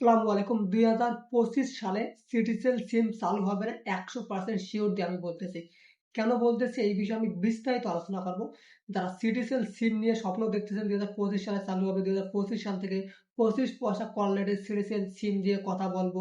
আসসালামু আলাইকুম। দুই হাজার পঁচিশ সালে সিটিসেল সিম চালু হবে একশো পার্সেন্ট শিওর দিয়ে আমি বলতেছি। কেন বলতেছি? এই বিষয়ে আমি বিস্তারিত আলোচনা করব। যারা সিটিসেল সিম নিয়ে স্বপ্ন দেখতেছেন দুই হাজার পঁচিশ সালে চালু হবে দুই হাজার পঁচিশ সাল থেকে পঁচিশ পয়সা কল রেটে সিটিসেল সিম দিয়ে কথা বলব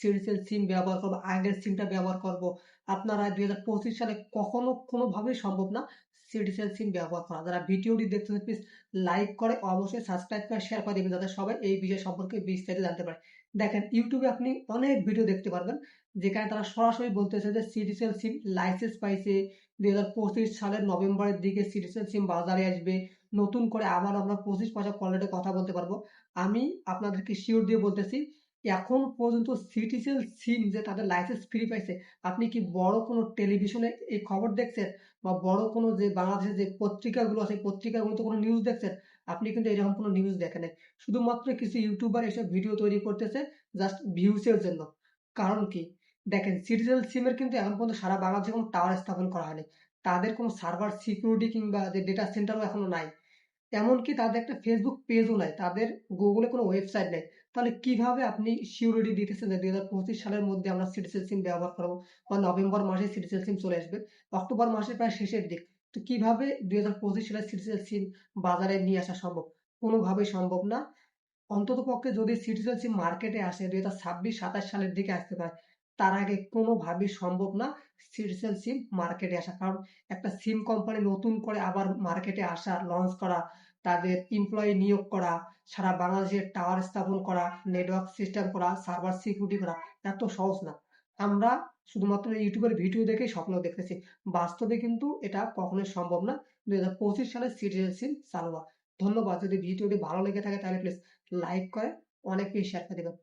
সিটিসেল সিম ব্যবহার করব আগের সিমটা ব্যবহার করব। আপনারা দুই হাজার পঁচিশ সালে কখনো কোনোভাবেই সম্ভব না সিটিসেল সিম ব্যবহার করা। যারা ভিডিওটি দেখতেছেন প্লিজ লাইক করে, অবশ্যই সাবস্ক্রাইব করে শেয়ার করে দেবেন, যাতে সবাই এই বিষয় সম্পর্কে বিস্তারিত জানতে পারে। দেখেন, ইউটিউবে আপনি অনেক ভিডিও দেখতে পারবেন, যেখানে তারা সরাসরি বলতেছে যে সিটিসেল সিম লাইসেন্স পাইছে, দুই হাজার পঁচিশ সালের নভেম্বরের দিকে সিটিসেল সিম বাজারে আসবে, নতুন করে আবার আমরা পঁচিশ পয়সা কলেটে কথা বলতে পারব। আমি আপনাদেরকে শিওর দিয়ে বলতেছি, এখন পর্যন্ত সিটিসেল সিম যে তাদের লাইসেন্স ফ্রি পাইছে, আপনি কি বড় কোনো টেলিভিশনে এই খবর দেখছেন? বা বড় কোনো যে বাংলাদেশের যে পত্রিকাগুলো আছে পত্রিকাগুলো তো কোনো নিউজ দেখছেন? আপনি কিন্তু এরকম কোনো নিউজ দেখেন শুধুমাত্র কিছু ইউটিউবার এসব ভিডিও তৈরি করতেছে জাস্ট ভিউসের জন্য। কারণ কি? দেখেন সিটিজেন সিমের কিন্তু এখন পর্যন্ত সারা বাংলাদেশে কোনো টাওয়ার স্থাপন করা হয়নি। তাদের কোনো সার্ভার সিকিউরিটি কিংবা যে ডেটা সেন্টারও এখনও নাই। এমনকি তাদের একটা ফেসবুক পেজও নাই। তাদের গুগলে কোনো ওয়েবসাইট নেই। তাহলে কীভাবে আপনি সিউরিটি দিতেছেন যে দুই হাজার পঁচিশ সালের মধ্যে আমরা সিটিসেল সিম ব্যবহার করব? বা নভেম্বর মাসে সিটিসেল সিম চলে আসবে। অক্টোবর মাসের প্রায় শেষের দিক। তো কীভাবে দুই হাজার পঁচিশ সালে সিটিসেল সিম বাজারে নিয়ে আসা সম্ভব? কোনোভাবেই সম্ভব না। অন্তত পক্ষে যদি সিটিসেল সিম মার্কেটে আসে, দুই হাজার ছাব্বিশ, সাতাশ সালের দিকে আসতে পারে, তার আগে কোনোভাবেই সম্ভব না সিটিসেল সিম মার্কেটে আসা। কারণ একটা সিম কোম্পানি নতুন করে আবার মার্কেটে আসা লঞ্চ করা, তাদের এমপ্লয়ি নিয়োগ করা, সারা বাংলাদেশে টাওয়ার স্থাপন করা নেটওয়ার্ক সিস্টেম করা সার্ভার সিকিউরিটি করা, এত সহজ না। আমরা শুধুমাত্র ইউটিউবের ভিডিও দেখে স্বপ্ন দেখতেছি। বাস্তবে কিন্তু এটা কখনোই সম্ভব না। দুই হাজার পঁচিশ সালে সিটিজেন চালু হওয়া ধন্যবাদ। যদি ভিডিওটি ভালো লেগে থাকে তাহলে প্লিজ লাইক করে অনেকেই শেয়ার করে দেবেন।